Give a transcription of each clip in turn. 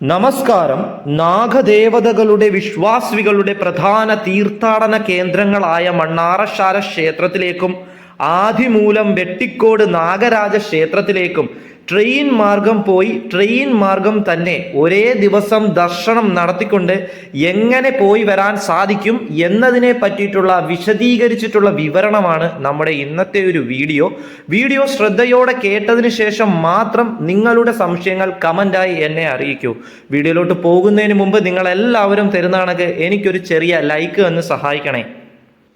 നമസ്കാരം. നാഗദേവതകളുടെ വിശ്വാസികളുടെ പ്രധാന തീർത്ഥാടന കേന്ദ്രങ്ങളായ മണ്ണാറശാല ക്ഷേത്രത്തിലേക്കും ആദിമൂലം വെട്ടിക്കോട് നാഗരാജ ക്ഷേത്രത്തിലേക്കും ട്രെയിൻ മാർഗം പോയി ട്രെയിൻ മാർഗം തന്നെ ഒരേ ദിവസം ദർശനം നടത്തിക്കൊണ്ട് എങ്ങനെ പോയി വരാൻ സാധിക്കും എന്നതിനെ പറ്റിയിട്ടുള്ള വിശദീകരിച്ചിട്ടുള്ള വിവരണമാണ് നമ്മുടെ ഇന്നത്തെ ഒരു വീഡിയോ. വീഡിയോ ശ്രദ്ധയോടെ കേട്ടതിന് ശേഷം മാത്രം നിങ്ങളുടെ സംശയങ്ങൾ കമന്റായി എന്നെ അറിയിക്കൂ. വീഡിയോയിലോട്ട് പോകുന്നതിന് മുമ്പ് നിങ്ങൾ എല്ലാവരും എനിക്കൊരു ചെറിയ ലൈക്ക് എന്ന് സഹായിക്കണേ.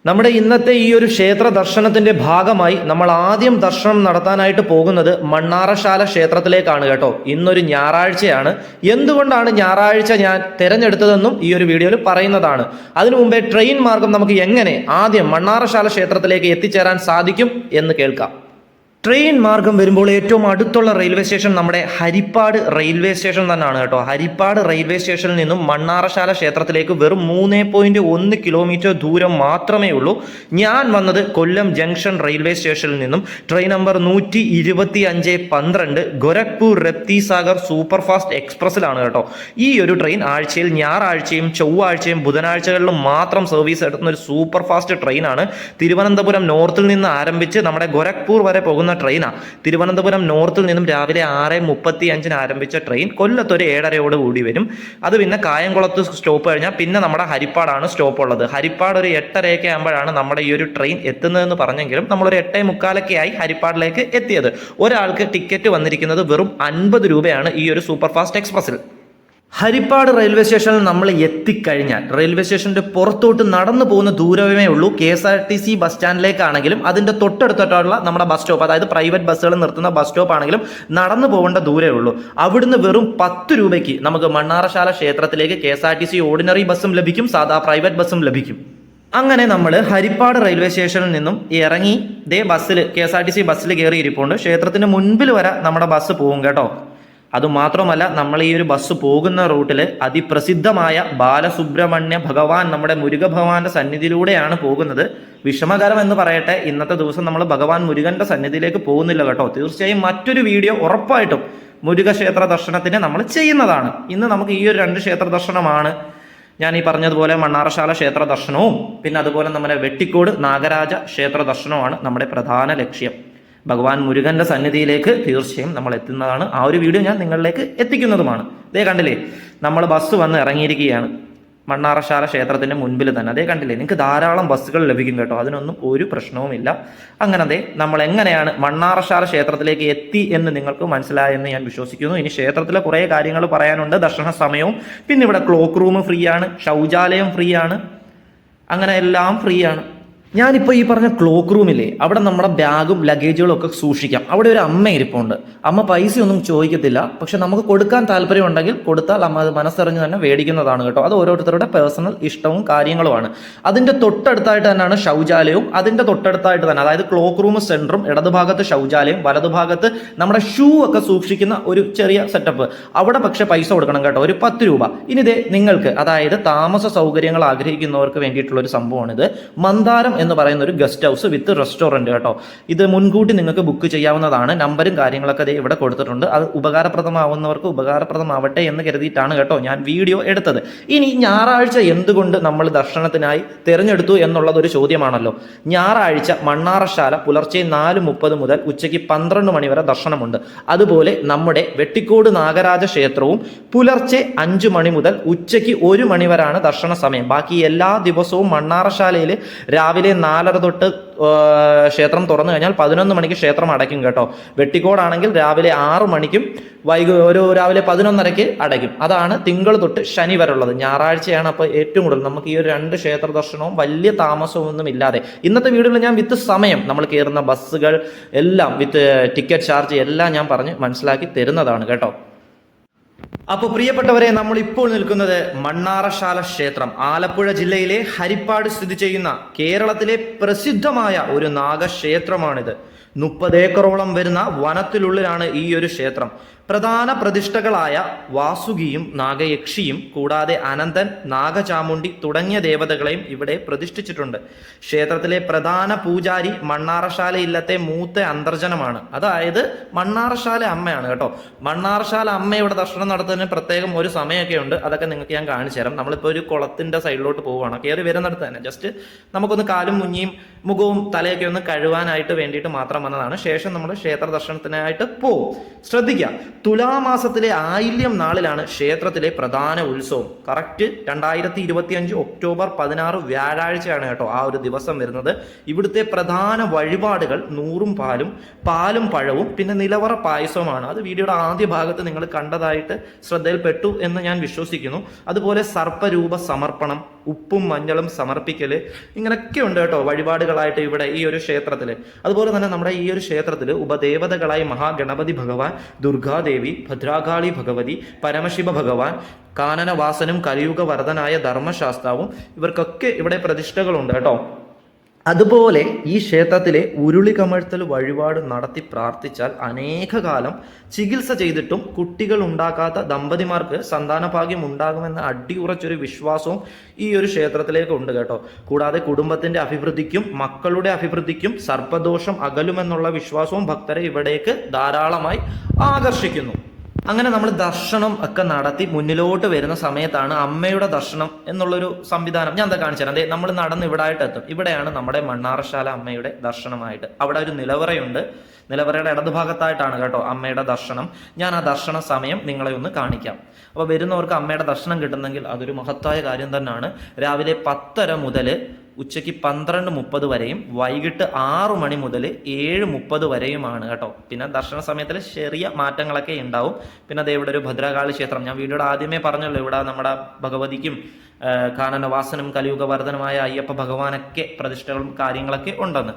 നമ്മുടെ ഇന്നത്തെ ഈ ഒരു ക്ഷേത്ര ദർശനത്തിന്റെ ഭാഗമായി നമ്മൾ ആദ്യം ദർശനം നടത്താനായിട്ട് പോകുന്നത് മണ്ണാറശാല ക്ഷേത്രത്തിലേക്കാണ് കേട്ടോ. ഇന്നൊരു ഞായറാഴ്ചയാണ്. എന്തുകൊണ്ടാണ് ഞായറാഴ്ച ഞാൻ തിരഞ്ഞെടുത്തതെന്നും ഈ ഒരു വീഡിയോയിൽ പറയുന്നതാണ്. അതിനു മുമ്പേ ട്രെയിൻ മാർഗം നമുക്ക് എങ്ങനെ ആദ്യം മണ്ണാറശാല ക്ഷേത്രത്തിലേക്ക് എത്തിച്ചേരാൻ സാധിക്കും എന്ന് കേൾക്കാം. ട്രെയിൻ മാർഗം വരുമ്പോൾ ഏറ്റവും അടുത്തുള്ള റെയിൽവേ സ്റ്റേഷൻ നമ്മുടെ ഹരിപ്പാട് റെയിൽവേ സ്റ്റേഷൻ തന്നെയാണ് കേട്ടോ. ഹരിപ്പാട് റെയിൽവേ സ്റ്റേഷനിൽ നിന്നും മണ്ണാറശാല ക്ഷേത്രത്തിലേക്ക് വെറും മൂന്ന് പോയിന്റ് ഒന്ന് കിലോമീറ്റർ ദൂരം മാത്രമേ ഉള്ളൂ. ഞാൻ വന്നത് കൊല്ലം ജംഗ്ഷൻ റെയിൽവേ സ്റ്റേഷനിൽ നിന്നും. ട്രെയിൻ നമ്പർ നൂറ്റി ഇരുപത്തി അഞ്ച് പന്ത്രണ്ട് ഗോരഖ്പൂർ രപ്തി സാഗർ സൂപ്പർ ഫാസ്റ്റ് എക്സ്പ്രസ്സിലാണ് കേട്ടോ. ഈ ഒരു ട്രെയിൻ ആഴ്ചയിൽ ഞായറാഴ്ചയും ചൊവ്വാഴ്ചയും ബുധനാഴ്ചകളിലും മാത്രം സർവീസ് എടുക്കുന്ന ഒരു സൂപ്പർ ഫാസ്റ്റ് ട്രെയിനാണ്. തിരുവനന്തപുരം നോർത്തിൽ നിന്ന് ആരംഭിച്ച് നമ്മുടെ ഗോരഖ്പൂർ വരെ പോകുന്ന ട്രെയിനാണ് തിരുവനന്തപുരം നോർത്തിൽ നിന്നും രാവിലെ ആറ് മുപ്പത്തി അഞ്ചിന് ആരംഭിച്ച ട്രെയിൻ കൊല്ലത്തൊരു ഏഴരയോട് കൂടി വരും. അത് പിന്നെ കായംകുളത്ത് സ്റ്റോപ്പ് കഴിഞ്ഞാൽ പിന്നെ നമ്മുടെ ഹരിപ്പാടാണ് സ്റ്റോപ്പ് ഉള്ളത്. ഹരിപ്പാട് ഒരു എട്ടരയൊക്കെ ആകുമ്പോഴാണ് നമ്മുടെ ഈ ഒരു ട്രെയിൻ എത്തുന്നതെന്ന് പറഞ്ഞെങ്കിലും നമ്മളൊരു എട്ടേ മുക്കാലൊക്കെ ആയി ഹരിപ്പാടിലേക്ക് എത്തിയത്. ഒരാൾക്ക് ടിക്കറ്റ് വന്നിരിക്കുന്നത് വെറും അൻപത് രൂപയാണ് ഈ ഒരു സൂപ്പർ ഫാസ്റ്റ് എക്സ്പ്രസ്സിൽ ഹരിപ്പാട് റെയിൽവേ സ്റ്റേഷനിൽ നമ്മൾ എത്തിക്കഴിഞ്ഞാൽ റെയിൽവേ സ്റ്റേഷന്റെ പുറത്തോട്ട് നടന്നു പോകുന്ന ദൂരമേ ഉള്ളൂ. K S R T C bus സ്റ്റാൻഡിലേക്കാണെങ്കിലും അതിന്റെ തൊട്ടടുത്തോട്ടുള്ള നമ്മുടെ ബസ് സ്റ്റോപ്പ് അതായത് പ്രൈവറ്റ് ബസ്സുകൾ നിർത്തുന്ന ബസ് സ്റ്റോപ്പ് ആണെങ്കിലും നടന്നു പോകേണ്ട ദൂരമേ ഉള്ളൂ. അവിടുന്ന് വെറും പത്ത് രൂപയ്ക്ക് നമുക്ക് മണ്ണാറശാല ക്ഷേത്രത്തിലേക്ക് K S R T C ordinary ബസ്സും ലഭിക്കും സാധാ പ്രൈവറ്റ് ബസ്സും ലഭിക്കും. അങ്ങനെ നമ്മൾ ഹരിപ്പാട് റെയിൽവേ സ്റ്റേഷനിൽ നിന്നും ഇറങ്ങി ദേ ബസ്സിൽ K S R T C ബസ്സിൽ കയറി ഇരിപ്പുണ്ട് ക്ഷേത്രത്തിന് മുൻപിൽ വരെ നമ്മുടെ ബസ് പോകും കേട്ടോ. അതുമാത്രമല്ല നമ്മൾ ഈ ഒരു ബസ് പോകുന്ന റൂട്ടിൽ അതിപ്രസിദ്ധമായ ബാലസുബ്രഹ്മണ്യ ഭഗവാൻ നമ്മുടെ മുരുക ഭഗവാന്റെ സന്നിധിയിലൂടെയാണ് പോകുന്നത്. വിഷമകരം എന്ന് പറയട്ടെ ഇന്നത്തെ ദിവസം നമ്മൾ ഭഗവാൻ മുരുകന്റെ സന്നിധിയിലേക്ക് പോകുന്നില്ല കേട്ടോ. തീർച്ചയായും മറ്റൊരു വീഡിയോ ഉറപ്പായിട്ടും മുരുക ക്ഷേത്ര ദർശനത്തിന് നമ്മൾ ചെയ്യുന്നതാണ്. ഇന്ന് നമുക്ക് ഈ ഒരു രണ്ട് ക്ഷേത്ര ദർശനമാണ്. ഞാൻ ഈ പറഞ്ഞതുപോലെ മണ്ണാറശാല ക്ഷേത്ര ദർശനവും പിന്നെ അതുപോലെ നമ്മുടെ വെട്ടിക്കോട് നാഗരാജ ക്ഷേത്ര ദർശനവുമാണ് നമ്മുടെ പ്രധാന ലക്ഷ്യം. ഭഗവാൻ മുരുകന്റെ സന്നിധിയിലേക്ക് തീർച്ചയായും നമ്മൾ എത്തുന്നതാണ്. ആ ഒരു വീഡിയോ ഞാൻ നിങ്ങളിലേക്ക് എത്തിക്കുന്നതുമാണ്. അതേ കണ്ടില്ലേ നമ്മൾ ബസ് വന്ന് ഇറങ്ങിയിരിക്കുകയാണ്. മണ്ണാറശാല ക്ഷേത്രത്തിന്റെ മുൻപിൽ തന്നെ. അതേ കണ്ടില്ലേ നിങ്ങൾക്ക് ധാരാളം ബസ്സുകൾ ലഭിക്കും കേട്ടോ. അതിനൊന്നും ഒരു പ്രശ്നവുമില്ല അങ്ങനെ അതെ നമ്മൾ എങ്ങനെയാണ് മണ്ണാറശാല ക്ഷേത്രത്തിലേക്ക് എത്തി എന്ന് നിങ്ങൾക്ക് മനസ്സിലായെന്ന് ഞാൻ വിശ്വസിക്കുന്നു. ഇനി ക്ഷേത്രത്തിലെ കുറേ കാര്യങ്ങൾ പറയാനുണ്ട്. ദർശന സമയവും പിന്നെ ഇവിടെ ക്ലോക്ക് റൂം ഫ്രീ ആണ് ശൗചാലയം ഫ്രീ ആണ്. അങ്ങനെ എല്ലാം ഫ്രീ ആണ്. ഞാനിപ്പോൾ ഈ പറഞ്ഞ ക്ലോക്ക് റൂമില്ലേ അവിടെ നമ്മുടെ ബാഗും ലഗേജുകളും ഒക്കെ സൂക്ഷിക്കാം. അവിടെ ഒരു അമ്മ ഇരിപ്പുണ്ട്. അമ്മ പൈസ ഒന്നും ചോദിക്കത്തില്ല പക്ഷെ നമുക്ക് കൊടുക്കാൻ താല്പര്യമുണ്ടെങ്കിൽ കൊടുത്താൽ അമ്മ അത് മനസ്സറിഞ്ഞ് തന്നെ മേടിക്കുന്നതാണ് കേട്ടോ. അത് ഓരോരുത്തരുടെ പേഴ്സണൽ ഇഷ്ടവും കാര്യങ്ങളുമാണ്. അതിന്റെ തൊട്ടടുത്തായിട്ട് തന്നെയാണ് ശൗചാലയവും. അതിന്റെ തൊട്ടടുത്തായിട്ട് തന്നെ അതായത് ക്ലോക്ക് റൂം സെന്ററും ഇടതുഭാഗത്ത് ശൗചാലയം വലതുഭാഗത്ത് നമ്മുടെ ഷൂ ഒക്കെ സൂക്ഷിക്കുന്ന ഒരു ചെറിയ സെറ്റപ്പ് അവിടെ പക്ഷേ പൈസ കൊടുക്കണം കേട്ടോ ഒരു പത്ത് രൂപ. ഇനി ഇതേ നിങ്ങൾക്ക് അതായത് താമസ സൗകര്യങ്ങൾ ആഗ്രഹിക്കുന്നവർക്ക് വേണ്ടിയിട്ടുള്ള ഒരു സംഭവമാണിത്. മന്ദാരം എന്ന് പറയുന്ന ഒരു ഗസ്റ്റ് ഹൗസ് വിത്ത് റെസ്റ്റോറന്റ് കേട്ടോ. ഇത് മുൻകൂട്ടി നിങ്ങൾക്ക് ബുക്ക് ചെയ്യാവുന്നതാണ്. നമ്പരും കാര്യങ്ങളൊക്കെ ഇവിടെ കൊടുത്തിട്ടുണ്ട്. അത് ഉപകാരപ്രദമാവുന്നവർക്ക് ഉപകാരപ്രദമാവട്ടെ എന്ന് കരുതിയിട്ടാണ് കേട്ടോ ഞാൻ വീഡിയോ എടുത്തത്. ഇനി ഞായറാഴ്ച എന്തുകൊണ്ട് നമ്മൾ ദർശനത്തിനായി തിരഞ്ഞെടുത്തു എന്നുള്ളത് ഒരു ചോദ്യമാണല്ലോ. ഞായറാഴ്ച മണ്ണാറശാല പുലർച്ചെ നാല് മുപ്പത് മുതൽ ഉച്ചയ്ക്ക് പന്ത്രണ്ട് മണി വരെ ദർശനമുണ്ട്. അതുപോലെ നമ്മുടെ വെട്ടിക്കോട് നാഗരാജ ക്ഷേത്രവും പുലർച്ചെ അഞ്ചു മണി മുതൽ ഉച്ചയ്ക്ക് ഒരു മണി വരാണ് ദർശന സമയം. ബാക്കി എല്ലാ ദിവസവും മണ്ണാറശാലയിൽ രാവിലെ നാലര തൊട്ട് ക്ഷേത്രം തുറന്നു കഴിഞ്ഞാൽ പതിനൊന്ന് മണിക്ക് ക്ഷേത്രം അടയ്ക്കും കേട്ടോ. വെട്ടിക്കോടാണെങ്കിൽ രാവിലെ ആറ് മണിക്കും വൈകു ഒരു രാവിലെ പതിനൊന്നരയ്ക്ക് അടയ്ക്കും. അതാണ് തിങ്കൾ തൊട്ട് ശനി വരെ ഉള്ളത്. ഞായറാഴ്ചയാണ് അപ്പോൾ ഏറ്റവും കൂടുതൽ. നമുക്ക് ഈ ഒരു രണ്ട് ക്ഷേത്ര ദർശനവും വലിയ താമസവും ഒന്നും ഇല്ലാതെ. ഇന്നത്തെ വീഡിയോയിൽ ഞാൻ വിത്ത് സമയം നമ്മൾ കയറുന്ന ബസ്സുകൾ എല്ലാം വിത്ത് ടിക്കറ്റ് ചാർജ് എല്ലാം ഞാൻ പറഞ്ഞ് മനസ്സിലാക്കി തരുന്നതാണ് കേട്ടോ. അപ്പോൾ പ്രിയപ്പെട്ടവരെ നമ്മൾ ഇപ്പോൾ നിൽക്കുന്നത് മണ്ണാറശാല ക്ഷേത്രം ആലപ്പുഴ ജില്ലയിലെ ഹരിപ്പാട് സ്ഥിതി ചെയ്യുന്ന കേരളത്തിലെ പ്രസിദ്ധമായ ഒരു നാഗക്ഷേത്രമാണിത്. മുപ്പത് ഏക്കറോളം വരുന്ന വനത്തിനുള്ളിലാണ് ഈ ഒരു ക്ഷേത്രം. പ്രധാന പ്രതിഷ്ഠകളായ വാസുകിയും നാഗയക്ഷിയും കൂടാതെ അനന്തൻ നാഗചാമുണ്ടി തുടങ്ങിയ ദേവതകളെയും ഇവിടെ പ്രതിഷ്ഠിച്ചിട്ടുണ്ട്. ക്ഷേത്രത്തിലെ പ്രധാന പൂജാരി മണ്ണാറശാല ഇല്ലത്തെ മൂത്ത അന്തർജനമാണ്. അതായത് മണ്ണാറശാല അമ്മയാണ് കേട്ടോ. മണ്ണാറശാല അമ്മയുടെ ദർശനം നടത്തുന്നതിന് പ്രത്യേകം ഒരു സമയമൊക്കെ ഉണ്ട്. അതൊക്കെ നിങ്ങൾക്ക് ഞാൻ കാണിച്ചു തരാം. നമ്മളിപ്പോൾ ഒരു കുളത്തിന്റെ സൈഡിലോട്ട് പോവുകയാണ്. കയറി വരുന്നിടത്ത് തന്നെ. ജസ്റ്റ് നമുക്കൊന്ന് കാലും മുഞ്ഞിയും മുഖവും തലയൊക്കെ ഒന്ന് കഴുവാനായിട്ട് വേണ്ടിയിട്ട് മാത്രം വന്നതാണ്. ശേഷം നമ്മൾ ക്ഷേത്ര ദർശനത്തിനായിട്ട് പോവും. ശ്രദ്ധിക്കുക തുലാമാസത്തിലെ ആയില്യം നാളിലാണ് ക്ഷേത്രത്തിലെ പ്രധാന ഉത്സവം. കറക്റ്റ് രണ്ടായിരത്തി ഇരുപത്തി അഞ്ച് ഒക്ടോബർ പതിനാറ് വ്യാഴാഴ്ചയാണ് കേട്ടോ ആ ഒരു ദിവസം വരുന്നത്. ഇവിടുത്തെ പ്രധാന വഴിപാടുകൾ നൂറും പാലും പാലും പഴവും പിന്നെ നിലവറ പായസവുമാണ്. അത് വീഡിയോയുടെ ആദ്യ ഭാഗത്ത് നിങ്ങൾ കണ്ടതായിട്ട് ശ്രദ്ധയിൽപ്പെട്ടു എന്ന് ഞാൻ വിശ്വസിക്കുന്നു. അതുപോലെ സർപ്പരൂപ സമർപ്പണം ഉപ്പും മഞ്ഞളും സമർപ്പിക്കൽ ഇങ്ങനെയൊക്കെ ഉണ്ട് കേട്ടോ വഴിപാടുകളായിട്ട് ഇവിടെ ഈ ഒരു ക്ഷേത്രത്തിൽ അതുപോലെ തന്നെ നമ്മുടെ ഈ ഒരു ക്ഷേത്രത്തിൽ ഉപദേവതകളായി മഹാഗണപതി ഭഗവാൻ ദുർഗാദേവി ഭദ്രാകാളി ഭഗവതി പരമശിവ ഭഗവാൻ കാനനവാസനും കലിയുഗ വരദനായ ധർമ്മശാസ്താവും ഇവർക്കൊക്കെ ഇവിടെ പ്രതിഷ്ഠകളുണ്ട് കേട്ടോ. അതുപോലെ ഈ ക്ഷേത്രത്തിലെ ഉരുളി കമഴ്ത്തൽ വഴിപാട് നടത്തി പ്രാർത്ഥിച്ചാൽ അനേക കാലം ചികിത്സ ചെയ്തിട്ടും കുട്ടികൾ ഉണ്ടാക്കാത്ത ദമ്പതിമാർക്ക് സന്താനഭാഗ്യം ഉണ്ടാകുമെന്ന അടിയുറച്ചൊരു വിശ്വാസവും ഈ ഒരു ക്ഷേത്രത്തിലേക്ക് ഉണ്ട് കേട്ടോ. കൂടാതെ കുടുംബത്തിന്റെ അഭിവൃദ്ധിക്കും മക്കളുടെ അഭിവൃദ്ധിക്കും സർപ്പദോഷം അകലുമെന്നുള്ള വിശ്വാസവും ഭക്തരെ ഇവിടേക്ക് ധാരാളമായി ആകർഷിക്കുന്നു. അങ്ങനെ നമ്മൾ ദർശനം ഒക്കെ നടത്തി മുന്നിലോട്ട് വരുന്ന സമയത്താണ് അമ്മയുടെ ദർശനം എന്നുള്ളൊരു സംവിധാനം. ഞാൻ എന്താ കാണിച്ചു തരാം. അതെ നമ്മൾ നടന്ന് ഇവിടെ ആയിട്ട് എത്തും. ഇവിടെയാണ് നമ്മുടെ മണ്ണാറശാല അമ്മയുടെ ദർശനമായിട്ട്. അവിടെ ഒരു നിലവറയുണ്ട്. നിലവറയുടെ ഇടതുഭാഗത്തായിട്ടാണ് കേട്ടോ അമ്മയുടെ ദർശനം. ഞാൻ ആ ദർശന സമയം നിങ്ങളെ ഒന്ന് കാണിക്കാം. അപ്പോൾ വരുന്നവർക്ക് അമ്മയുടെ ദർശനം കിട്ടുന്നെങ്കിൽ അതൊരു മഹത്തായ കാര്യം തന്നെയാണ് രാവിലെ പത്തര മുതൽ ഉച്ചയ്ക്ക് പന്ത്രണ്ട് മുപ്പത് വരെയും വൈകിട്ട് ആറു മണി മുതൽ ഏഴ് മുപ്പത് വരെയുമാണ് കേട്ടോ. പിന്നെ ദർശന സമയത്തിൽ ചെറിയ മാറ്റങ്ങളൊക്കെ ഉണ്ടാവും. പിന്നെ അതേ ഇവിടെ ഒരു ഭദ്രകാളി ക്ഷേത്രം. ഞാൻ വീഡിയോയുടെ ആദ്യമേ പറഞ്ഞല്ലോ ഇവിടെ നമ്മുടെ ഭഗവതിക്കും കാനനവാസനും കലിയുഗവർദ്ധനുമായ അയ്യപ്പ ഭഗവാനൊക്കെ പ്രതിഷ്ഠകളും കാര്യങ്ങളൊക്കെ ഉണ്ടെന്ന്.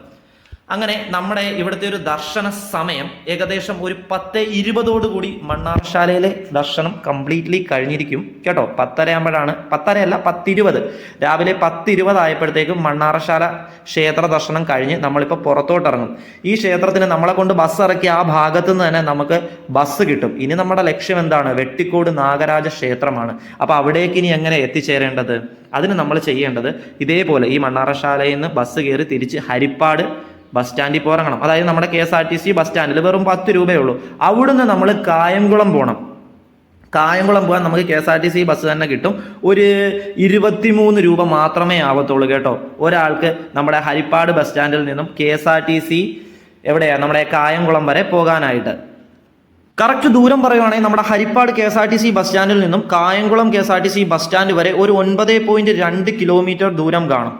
അങ്ങനെ നമ്മുടെ ഇവിടുത്തെ ഒരു ദർശന സമയം ഏകദേശം ഒരു പത്ത് ഇരുപതോടുകൂടി മണ്ണാർശാലയിലെ ദർശനം കംപ്ലീറ്റ്ലി കഴിഞ്ഞിരിക്കും. കേട്ടോ പത്തര ആകുമ്പോഴാണ് പത്തരയല്ല പത്തിരുപത്. രാവിലെ പത്തിരുപത് ആയപ്പോഴത്തേക്കും മണ്ണാറശാല ക്ഷേത്ര ദർശനം കഴിഞ്ഞ് നമ്മളിപ്പോൾ പുറത്തോട്ടിറങ്ങും. ഈ ക്ഷേത്രത്തിന് നമ്മളെ കൊണ്ട് ബസ് ഇറക്കി ആ ഭാഗത്തു നിന്ന് തന്നെ നമുക്ക് ബസ് കിട്ടും. ഇനി നമ്മുടെ ലക്ഷ്യം എന്താണ്? വെട്ടിക്കോട് നാഗരാജ ക്ഷേത്രമാണ്. അപ്പോൾ അവിടേക്ക് ഇനി എങ്ങനെ എത്തിച്ചേരേണ്ടത്? അതിന് നമ്മൾ ചെയ്യേണ്ടത് ഇതേപോലെ ഈ മണ്ണാറശാലയിൽ നിന്ന് ബസ് കയറി തിരിച്ച് ഹരിപ്പാട് ബസ് സ്റ്റാൻഡിൽ പോറങ്ങണം അതായത് നമ്മുടെ K S R T C bus സ്റ്റാൻഡിൽ വെറും പത്ത് രൂപയേ ഉള്ളൂ. അവിടുന്ന് നമ്മൾ കായംകുളം പോകണം കായംകുളം പോകാൻ നമുക്ക് K S R T C bus തന്നെ കിട്ടും. ഒരു ഇരുപത്തിമൂന്ന് രൂപ മാത്രമേ ആവത്തുള്ളൂ കേട്ടോ. ഒരാൾക്ക് നമ്മുടെ ഹരിപ്പാട് ബസ് സ്റ്റാൻഡിൽ നിന്നും K S R T C എവിടെയാണ് നമ്മുടെ കായംകുളം വരെ പോകാനായിട്ട്. കറക്റ്റ് ദൂരം പറയുവാണെങ്കിൽ നമ്മുടെ Haripad K S R T C bus സ്റ്റാൻഡിൽ നിന്നും Kayamkulam K S R T C bus stand വരെ ഒരു ഒൻപത് പോയിന്റ് രണ്ട് കിലോമീറ്റർ ദൂരം കാണും.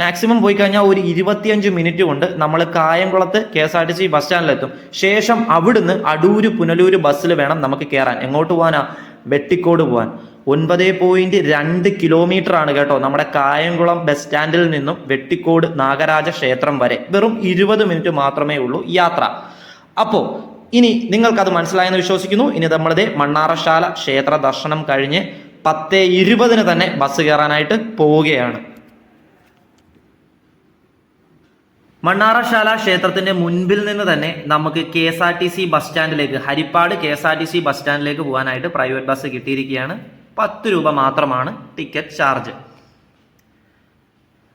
മാക്സിമം പോയി കഴിഞ്ഞാൽ ഒരു ഇരുപത്തിയഞ്ച് മിനിറ്റ് കൊണ്ട് നമ്മൾ കായംകുളത്ത് K S R T C bus സ്റ്റാൻഡിലെത്തും ശേഷം അവിടുന്ന് അടൂര് പുനലൂര് ബസ്സിൽ വേണം നമുക്ക് കയറാൻ എങ്ങോട്ട് പോകാനാ വെട്ടിക്കോട് പോകാൻ ഒൻപത് പോയിന്റ് രണ്ട് കിലോമീറ്റർ ആണ് കേട്ടോ നമ്മുടെ കായംകുളം ബസ് സ്റ്റാൻഡിൽ നിന്നും വെട്ടിക്കോട് നാഗരാജ ക്ഷേത്രം വരെ. വെറും ഇരുപത് മിനിറ്റ് മാത്രമേ ഉള്ളൂ യാത്ര. അപ്പോൾ ഇനി നിങ്ങൾക്കത് മനസ്സിലായെന്ന് വിശ്വസിക്കുന്നു. ഇനി നമ്മളത് മണ്ണാറശാല ക്ഷേത്ര ദർശനം കഴിഞ്ഞ് പത്ത് ഇരുപതിന് തന്നെ ബസ് കയറാനായിട്ട് പോവുകയാണ്. മണ്ണാറശാല ക്ഷേത്രത്തിന്റെ മുൻപിൽ നിന്ന് തന്നെ നമുക്ക് K S R T C bus സ്റ്റാൻഡിലേക്ക് Haripad K S R T C bus സ്റ്റാൻഡിലേക്ക് പോകാനായിട്ട് പ്രൈവറ്റ് ബസ് കിട്ടിയിരിക്കുകയാണ്. പത്ത് രൂപ മാത്രമാണ് ടിക്കറ്റ് ചാർജ്.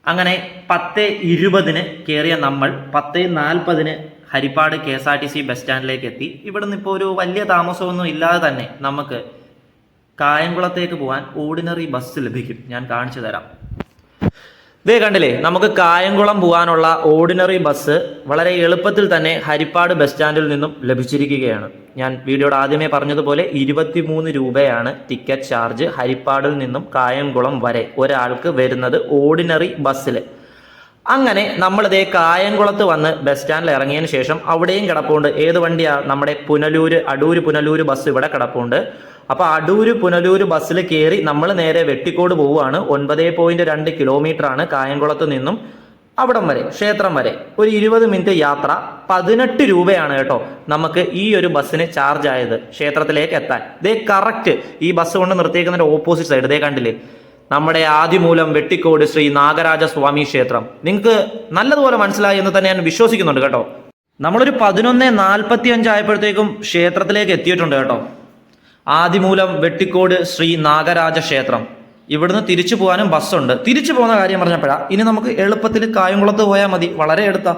അങ്ങനെ പത്ത് ഇരുപതിന് കയറിയ നമ്മൾ പത്ത് നാൽപ്പതിന് Haripad K S R T C bus സ്റ്റാൻഡിലേക്ക് എത്തി. ഇവിടെ നിന്ന് ഇപ്പോൾ ഒരു വലിയ താമസമൊന്നും ഇല്ലാതെ തന്നെ നമുക്ക് കായംകുളത്തേക്ക് പോകാൻ ഓർഡിനറി ബസ് ലഭിക്കും. ഞാൻ കാണിച്ചു തരാം. ദേ കണ്ടില്ലേ നമുക്ക് കായംകുളം പോകാനുള്ള ഓർഡിനറി ബസ് വളരെ എളുപ്പത്തിൽ തന്നെ ഹരിപ്പാട് ബസ് സ്റ്റാൻഡിൽ നിന്നും ലഭിച്ചിരിക്കുകയാണ്. ഞാൻ വീഡിയോയുടെ ആദ്യമേ പറഞ്ഞതുപോലെ ഇരുപത്തിമൂന്ന് രൂപയാണ് ടിക്കറ്റ് ചാർജ് ഹരിപ്പാടിൽ നിന്നും കായംകുളം വരെ ഒരാൾക്ക് വരുന്നത് ഓർഡിനറി ബസ്സിൽ അങ്ങനെ നമ്മളിതേ കായംകുളത്ത് വന്ന് ബസ് സ്റ്റാൻഡിൽ ഇറങ്ങിയതിന് ശേഷം അവിടെയും കിടപ്പുണ്ട്. ഏത് വണ്ടിയാണ് നമ്മുടെ പുനലൂര് അടൂര് പുനലൂര് ബസ് ഇവിടെ കിടപ്പുണ്ട്. അപ്പൊ അടൂര് പുനലൂര് ബസ്സിൽ കയറി നമ്മൾ നേരെ വെട്ടിക്കോട് പോവുകയാണ്. ഒൻപത് പോയിന്റ് രണ്ട് കിലോമീറ്റർ ആണ് കായംകുളത്ത് നിന്നും അവിടം വരെ ക്ഷേത്രം വരെ. ഒരു ഇരുപത് മിനിറ്റ് യാത്ര പതിനെട്ട് രൂപയാണ് കേട്ടോ നമുക്ക് ഈ ഒരു ബസ്സിന് ചാർജ് ആയത് ക്ഷേത്രത്തിലേക്ക് എത്താൻ. ഇതേ കറക്റ്റ് ഈ ബസ് കൊണ്ട് നിർത്തിയേക്കുന്നതിന്റെ ഓപ്പോസിറ്റ് സൈഡ് ഇതേ കണ്ടില്ലേ? നമ്മുടെ ആദിമൂലം വെട്ടിക്കോട് ശ്രീ നാഗരാജ സ്വാമി ക്ഷേത്രം. നിങ്ങൾക്ക് നല്ലതുപോലെ മനസ്സിലായി എന്ന് തന്നെ ഞാൻ വിശ്വസിക്കുന്നുണ്ട് കേട്ടോ. നമ്മളൊരു പതിനൊന്ന് നാൽപ്പത്തി അഞ്ചായപ്പോഴത്തേക്കും ക്ഷേത്രത്തിലേക്ക് എത്തിയിട്ടുണ്ട് കേട്ടോ. ആദിമൂലം വെട്ടിക്കോട് ശ്രീ നാഗരാജ ക്ഷേത്രം ഇവിടുന്ന് തിരിച്ചു പോകാനും ബസ്സുണ്ട്. തിരിച്ചു പോകുന്ന കാര്യം പറഞ്ഞപ്പോഴാണ് ഇനി നമുക്ക് എളുപ്പത്തിൽ കായംകുളത്ത് പോയാൽ മതി. വളരെ എടുത്താ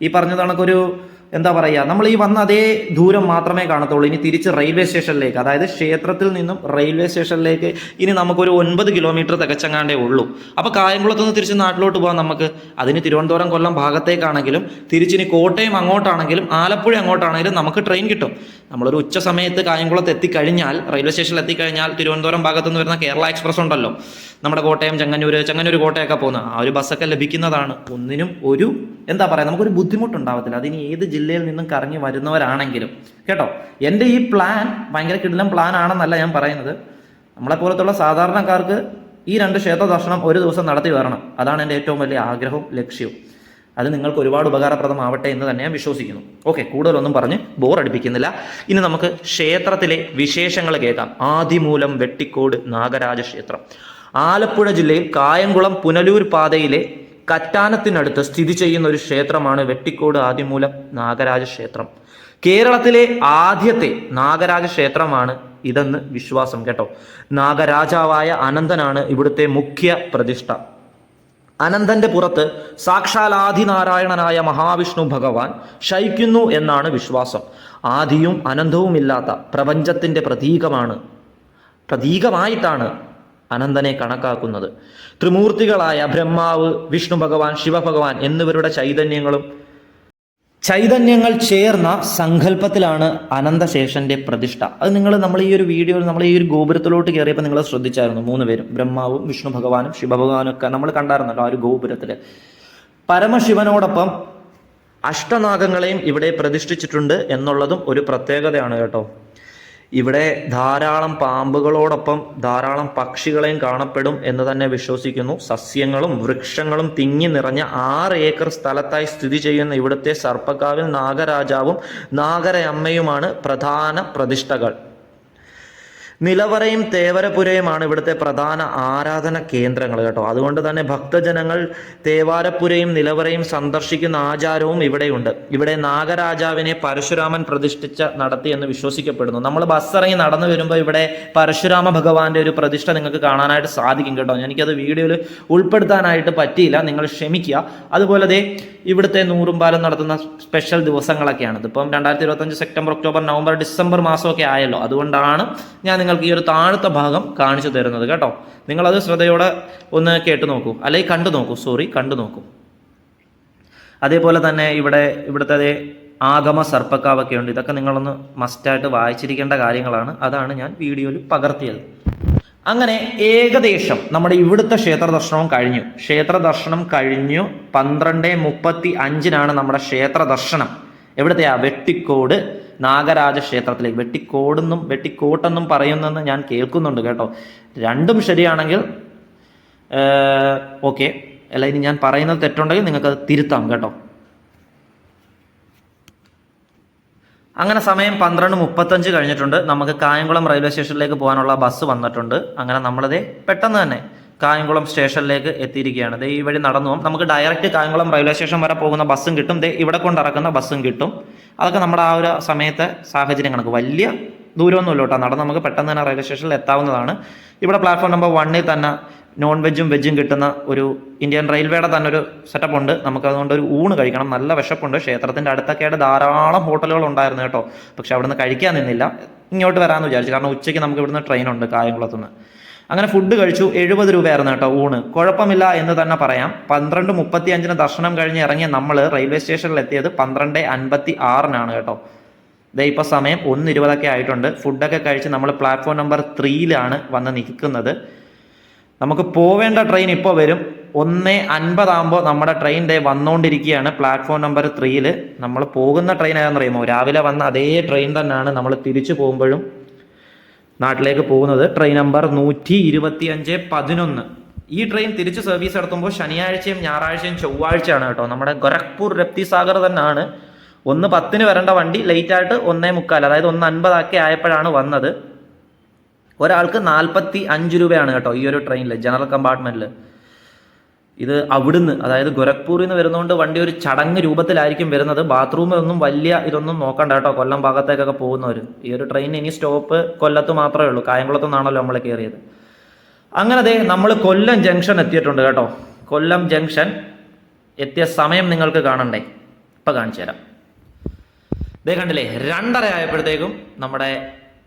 ഈ പറഞ്ഞ കണക്കൊരു എന്താ പറയുക നമ്മൾ ഈ വന്ന അതേ ദൂരം മാത്രമേ കാണത്തുള്ളൂ. ഇനി തിരിച്ച് റെയിൽവേ സ്റ്റേഷനിലേക്ക് അതായത് ക്ഷേത്രത്തിൽ നിന്നും റെയിൽവേ സ്റ്റേഷനിലേക്ക് ഇനി നമുക്കൊരു ഒൻപത് കിലോമീറ്റർ തികച്ചങ്ങാണ്ടേ ഉള്ളൂ. അപ്പോൾ കായംകുളത്ത് നിന്ന് തിരിച്ച് നാട്ടിലോട്ട് പോകാം നമുക്ക്. അതിന് തിരുവനന്തപുരം കൊല്ലം ഭാഗത്തേക്കാണെങ്കിലും തിരിച്ചിനി കോട്ടയം അങ്ങോട്ടാണെങ്കിലും ആലപ്പുഴ അങ്ങോട്ടാണെങ്കിലും നമുക്ക് ട്രെയിൻ കിട്ടും. നമ്മളൊരു ഉച്ച സമയത്ത് കായംകുളത്ത് എത്തിക്കഴിഞ്ഞാൽ റെയിൽവേ സ്റ്റേഷനിൽ എത്തിക്കഴിഞ്ഞാൽ തിരുവനന്തപുരം ഭാഗത്തു നിന്ന് വരുന്ന കേരള എക്സ്പ്രസ് ഉണ്ടല്ലോ. നമ്മുടെ കോട്ടയം ചെങ്ങന്നൂര് ചെങ്ങന്നൂർ കോട്ടയൊക്കെ പോകുന്ന ആ ഒരു ബസ്സൊക്കെ ലഭിക്കുന്നതാണ്. ഒന്നിനും ഒരു എന്താ പറയുക നമുക്കൊരു ബുദ്ധിമുട്ടുണ്ടാവത്തില്ല. അതിന് ഏത് ജില്ലയിൽ നിന്നും കറങ്ങി വരുന്നവരാണെങ്കിലും. കേട്ടോ? എന്റെ ഈ പ്ലാൻ ഭയങ്കര കിടിലം പ്ലാൻ ആണെന്നല്ല ഞാൻ പറയുന്നത്. നമ്മളെപ്പോലത്തുള്ള സാധാരണക്കാർക്ക് ഈ രണ്ട് ക്ഷേത്ര ദർശനം ഒരു ദിവസം നടത്തി വരണം. അതാണ് എന്റെ ഏറ്റവും വലിയ ആഗ്രഹവും ലക്ഷ്യവും. അത് നിങ്ങൾക്ക് ഒരുപാട് ഉപകാരപ്രദമാവട്ടെ എന്ന് തന്നെ ഞാൻ വിശ്വസിക്കുന്നു. ഓക്കെ കൂടുതലൊന്നും പറഞ്ഞ് ബോർ അടിപ്പിക്കുന്നില്ല. ഇനി നമുക്ക് ക്ഷേത്രത്തിലെ വിശേഷങ്ങൾ കേൾക്കാം. ആദിമൂലം വെട്ടിക്കോട് നാഗരാജ ക്ഷേത്രം. ആലപ്പുഴ ജില്ലയിൽ കായംകുളം പുനലൂർ പാതയിലെ കറ്റാനത്തിനടുത്ത് സ്ഥിതി ചെയ്യുന്ന ഒരു ക്ഷേത്രമാണ് വെട്ടിക്കോട് ആദിമൂലം നാഗരാജ ക്ഷേത്രം. കേരളത്തിലെ ആദ്യത്തെ നാഗരാജ ക്ഷേത്രമാണ് ഇതെന്ന് വിശ്വാസം കേട്ടോ. നാഗരാജാവായ അനന്തനാണ് ഇവിടുത്തെ മുഖ്യ പ്രതിഷ്ഠ. അനന്തന്റെ പുറത്ത് സാക്ഷാലാദിനാരായണനായ മഹാവിഷ്ണു ഭഗവാൻ ശയിക്കുന്നു എന്നാണ് വിശ്വാസം. ആദിയും അനന്തവുമില്ലാത്ത പ്രപഞ്ചത്തിന്റെ പ്രതീകമാണ്. പ്രതീകമായിട്ടാണ് അനന്തനെ കണക്കാക്കുന്നത്. ത്രിമൂർത്തികളായ ബ്രഹ്മാവ് വിഷ്ണു ഭഗവാൻ ശിവഭഗവാൻ എന്നിവരുടെ ചൈതന്യങ്ങളും ചൈതന്യങ്ങൾ ചേർന്ന സങ്കല്പത്തിലാണ് അനന്തശേഷന്റെ പ്രതിഷ്ഠ. അത് നിങ്ങൾ നമ്മൾ ഈ ഒരു വീഡിയോയിൽ നമ്മൾ ഈ ഒരു ഗോപുരത്തിലോട്ട് കയറിയപ്പോൾ നിങ്ങൾ ശ്രദ്ധിച്ചായിരുന്നു മൂന്ന് പേരും. ബ്രഹ്മാവും വിഷ്ണു ഭഗവാനും ശിവഭഗവാനും ഒക്കെ നമ്മൾ കണ്ടായിരുന്നല്ലോ ആ ഒരു ഗോപുരത്തിൽ പരമശിവനോടൊപ്പം അഷ്ടനാഗങ്ങളെയും ഇവിടെ പ്രതിഷ്ഠിച്ചിട്ടുണ്ട് എന്നുള്ളതും ഒരു പ്രത്യേകതയാണ് കേട്ടോ. ഇവിടെ ധാരാളം പാമ്പുകളോടൊപ്പം ധാരാളം പക്ഷികളെയും കാണപ്പെടും എന്ന് തന്നെ വിശ്വസിക്കുന്നു. സസ്യങ്ങളും വൃക്ഷങ്ങളും തിങ്ങി നിറഞ്ഞ ആറ് ഏക്കർ സ്ഥലത്തായി സ്ഥിതി ചെയ്യുന്ന ഇവിടുത്തെ സർപ്പക്കാവിൽ നാഗരാജാവും നാഗരയമ്മയുമാണ് പ്രധാന പ്രതിഷ്ഠകൾ. നിലവറയും തേവരപുരയുമാണ് ഇവിടുത്തെ പ്രധാന ആരാധന കേന്ദ്രങ്ങൾ കേട്ടോ. അതുകൊണ്ട് തന്നെ ഭക്തജനങ്ങൾ തേവാരപ്പുരയും നിലവറയും സന്ദർശിക്കുന്ന ആചാരവും ഇവിടെയുണ്ട്. ഇവിടെ നാഗരാജാവിനെ പരശുരാമൻ പ്രതിഷ്ഠിച്ച നടത്തി എന്ന് വിശ്വസിക്കപ്പെടുന്നു. നമ്മൾ ബസ് ഇറങ്ങി നടന്നു വരുമ്പോൾ ഇവിടെ പരശുരാമ ഭഗവാന്റെ ഒരു പ്രതിഷ്ഠ നിങ്ങൾക്ക് കാണാനായിട്ട് സാധിക്കും കേട്ടോ. എനിക്കത് വീഡിയോയിൽ ഉൾപ്പെടുത്താനായിട്ട് പറ്റിയില്ല. നിങ്ങൾ ക്ഷമിക്കുക. അതുപോലെ ദേ ഇവിടുത്തെ നൂറുംപാലം നടത്തുന്ന സ്പെഷ്യൽ ദിവസങ്ങളൊക്കെയാണ് ഇതിപ്പം രണ്ടായിരത്തി ഇരുപത്തഞ്ച് സെപ്റ്റംബർ ഒക്ടോബർ നവംബർ ഡിസംബർ മാസമൊക്കെ ആയല്ലോ. അതുകൊണ്ടാണ് ഞാൻ നിങ്ങൾക്ക് ഈ ഒരു താഴത്തെ ഭാഗം കാണിച്ചു തരുന്നത് കേട്ടോ. നിങ്ങളത് ശ്രദ്ധയോടെ ഒന്ന് കേട്ടു നോക്കൂ. അല്ലെങ്കിൽ കണ്ടു നോക്കൂ. സോറി കണ്ടു നോക്കൂ. അതേപോലെ തന്നെ ഇവിടെ ഇവിടുത്തെ ആഗമ സർപ്പക്കാവൊക്കെ ഉണ്ട്. ഇതൊക്കെ നിങ്ങളൊന്ന് മസ്റ്റായിട്ട് വായിച്ചിരിക്കേണ്ട കാര്യങ്ങളാണ്. അതാണ് ഞാൻ വീഡിയോയിൽ പകർത്തിയത്. അങ്ങനെ ഏകദേശം നമ്മുടെ ഇവിടുത്തെ ക്ഷേത്ര ദർശനവും കഴിഞ്ഞു. ക്ഷേത്ര ദർശനം കഴിഞ്ഞു. പന്ത്രണ്ട് മുപ്പത്തി അഞ്ചിനാണ് നമ്മുടെ ക്ഷേത്ര ദർശനം. എവിടുത്തെയാ? വെട്ടിക്കോട് നാഗരാജ ക്ഷേത്രത്തിലേക്ക് വെട്ടിക്കോടെന്നും വെട്ടിക്കോട്ടെന്നും പറയുന്നെന്ന് ഞാൻ കേൾക്കുന്നുണ്ട് കേട്ടോ. രണ്ടും ശരിയാണെങ്കിൽ ഓക്കെ. അല്ല ഇനി ഞാൻ പറയുന്നത് തെറ്റുണ്ടെങ്കിൽ നിങ്ങൾക്ക് അത് തിരുത്താം കേട്ടോ. അങ്ങനെ സമയം പന്ത്രണ്ട് മുപ്പത്തഞ്ച് കഴിഞ്ഞിട്ടുണ്ട്. നമുക്ക് കായംകുളം റെയിൽവേ സ്റ്റേഷനിലേക്ക് പോകാനുള്ള ബസ് വന്നിട്ടുണ്ട്. അങ്ങനെ നമ്മളത് പെട്ടെന്ന് തന്നെ കായംകുളം സ്റ്റേഷനിലേക്ക് എത്തിയിരിക്കുകയാണ്. ദേ ഈ വഴി നടന്നു പോകും. നമുക്ക് ഡയറക്റ്റ് കായംകുളം റെയിൽവേ സ്റ്റേഷൻ വരെ പോകുന്ന ബസ്സും കിട്ടും. ദേ ഇവിടെ കൊണ്ടിറക്കുന്ന ബസ്സും കിട്ടും. അതൊക്കെ നമ്മുടെ ആ ഒരു സമയത്തെ സാഹചര്യം കണക്ക്. വലിയ ദൂരമൊന്നുമില്ല കേട്ടോ. നടന്ന് നമുക്ക് പെട്ടെന്ന് തന്നെ റെയിൽവേ സ്റ്റേഷനിൽ എത്താവുന്നതാണ്. ഇവിടെ പ്ലാറ്റ്ഫോം നമ്പർ വണ്ണിൽ തന്നെ നോൺ വെജും വെജും കിട്ടുന്ന ഒരു ഇന്ത്യൻ റെയിൽവേയുടെ തന്നെ ഒരു സെറ്റപ്പ് ഉണ്ട്. നമുക്ക് അതുകൊണ്ട് ഒരു ഊണ് കഴിക്കണം. നല്ല വിശപ്പുണ്ട്. ക്ഷേത്രത്തിന്റെ അടുത്തൊക്കെയായിട്ട് ധാരാളം ഹോട്ടലുകൾ ഉണ്ടായിരുന്നു കേട്ടോ. പക്ഷെ അവിടുന്ന് കഴിക്കാൻ നിന്നില്ല. ഇങ്ങോട്ട് വരാമെന്ന് വിചാരിച്ചു. കാരണം ഉച്ചയ്ക്ക് നമുക്ക് ഇവിടുന്ന് ട്രെയിൻ ഉണ്ട് കായംകുളത്തുനിന്ന്. അങ്ങനെ ഫുഡ് കഴിച്ചു എഴുപത് രൂപയായിരുന്നു കേട്ടോ ഊണ്. കുഴപ്പമില്ല എന്ന് തന്നെ പറയാം. പന്ത്രണ്ട് മുപ്പത്തി അഞ്ചിന് ദർശനം കഴിഞ്ഞ് ഇറങ്ങിയ നമ്മൾ റെയിൽവേ സ്റ്റേഷനിൽ എത്തിയത് പന്ത്രണ്ട് അൻപത്തി ആറിനാണ് കേട്ടോ. ദേ ഇപ്പോൾ സമയം ഒന്ന് ഇരുപതൊക്കെ ആയിട്ടുണ്ട് ഫുഡൊക്കെ കഴിച്ച് നമ്മൾ പ്ലാറ്റ്ഫോം നമ്പർ ത്രീയിലാണ് വന്ന് നിൽക്കുന്നത്. നമുക്ക് പോവേണ്ട ട്രെയിൻ ഇപ്പോൾ വരും. ഒന്ന് അൻപതാകുമ്പോൾ നമ്മുടെ ട്രെയിൻ ഡേ വന്നുകൊണ്ടിരിക്കുകയാണ് പ്ലാറ്റ്ഫോം നമ്പർ ത്രീയിൽ നമ്മൾ പോകുന്ന ട്രെയിൻ ഏതാണെന്ന് അറിയുമോ രാവിലെ വന്ന അതേ ട്രെയിൻ തന്നെയാണ് നമ്മൾ തിരിച്ചു പോകുമ്പോഴും നാട്ടിലേക്ക് പോകുന്നത് ട്രെയിൻ നമ്പർ നൂറ്റി ഇരുപത്തി അഞ്ച് പതിനൊന്ന്. ഈ ട്രെയിൻ തിരിച്ച് സർവീസ് നടത്തുമ്പോൾ ശനിയാഴ്ചയും ഞായറാഴ്ചയും ചൊവ്വാഴ്ചയാണ് കേട്ടോ. നമ്മുടെ ഗൊരഖ്പൂർ രപ്തി സാഗർ തന്നെയാണ്. ഒന്ന് പത്തിന് വരേണ്ട വണ്ടി ലേറ്റ് ആയിട്ട് ഒന്നേ മുക്കാൽ അതായത് ഒന്ന് അൻപതാക്കി ആയപ്പോഴാണ് വന്നത്. ഒരാൾക്ക് നാൽപ്പത്തി അഞ്ച് രൂപയാണ് കേട്ടോ ഈ ഒരു ട്രെയിനിൽ ജനറൽ കമ്പാർട്ട്മെന്റിൽ ഇത് അവിടുന്ന് അതായത് ഗോരഖ്പൂരിൽ നിന്ന് വരുന്നതുകൊണ്ട് വണ്ടി ഒരു ചടങ്ങ് രൂപത്തിലായിരിക്കും വരുന്നത്. ബാത്റൂമൊന്നും വലിയ ഇതൊന്നും നോക്കണ്ട കേട്ടോ കൊല്ലം ഭാഗത്തേക്കൊക്കെ പോകുന്നവർ ഈ ഒരു ട്രെയിൻ ഇനി സ്റ്റോപ്പ് കൊല്ലത്ത് മാത്രമേ ഉള്ളൂ. കായംകുളത്തു നിന്നാണല്ലോ നമ്മൾ കയറിയത് അങ്ങനെ അതെ നമ്മൾ കൊല്ലം ജംഗ്ഷൻ എത്തിയിട്ടുണ്ട് കേട്ടോ. കൊല്ലം ജംഗ്ഷൻ എത്തിയ സമയം നിങ്ങൾക്ക് കാണണ്ടേ. ഇപ്പം കാണിച്ചു തരാം. ഇതേ കണ്ടില്ലേ രണ്ടര ആയപ്പോഴത്തേക്കും നമ്മുടെ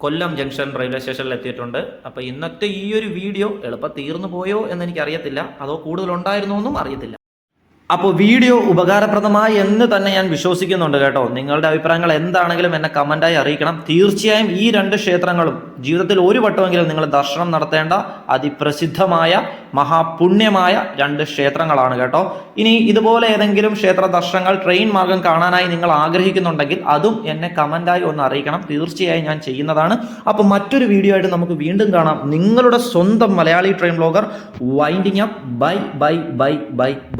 കൊല്ലം ജംഗ്ഷൻ റെയിൽവേ സ്റ്റേഷനിൽ എത്തിയിട്ടുണ്ട്. അപ്പോൾ ഇന്നത്തെ ഈ ഒരു വീഡിയോ എളുപ്പം തീർന്നു പോയോ എന്ന് എനിക്ക് അറിയത്തില്ല അതോ കൂടുതൽ ഉണ്ടായിരുന്നോ എന്നും അറിയത്തില്ല. അപ്പോൾ വീഡിയോ ഉപകാരപ്രദമായി എന്ന് തന്നെ ഞാൻ വിശ്വസിക്കുന്നുണ്ട് കേട്ടോ. നിങ്ങളുടെ അഭിപ്രായങ്ങൾ എന്താണെങ്കിലും എന്നെ കമന്റായി അറിയിക്കണം. തീർച്ചയായും ഈ രണ്ട് ക്ഷേത്രങ്ങളും ജീവിതത്തിൽ ഒരു വട്ടമെങ്കിലും നിങ്ങൾ ദർശനം നടത്തേണ്ട അതിപ്രസിദ്ധമായ മഹാപുണ്യമായ രണ്ട് ക്ഷേത്രങ്ങളാണ് കേട്ടോ. ഇനി ഇതുപോലെ ഏതെങ്കിലും ക്ഷേത്ര ദർശനങ്ങൾ ട്രെയിൻ മാർഗം കാണാനായി നിങ്ങൾ ആഗ്രഹിക്കുന്നുണ്ടെങ്കിൽ അതും എന്നെ കമന്റായി ഒന്ന് അറിയിക്കണം. തീർച്ചയായും ഞാൻ ചെയ്യുന്നതാണ്. അപ്പോൾ മറ്റൊരു വീഡിയോ ആയിട്ട് നമുക്ക് വീണ്ടും കാണാം. നിങ്ങളുടെ സ്വന്തം Malayali train blogger winding up bye bye bye bye bye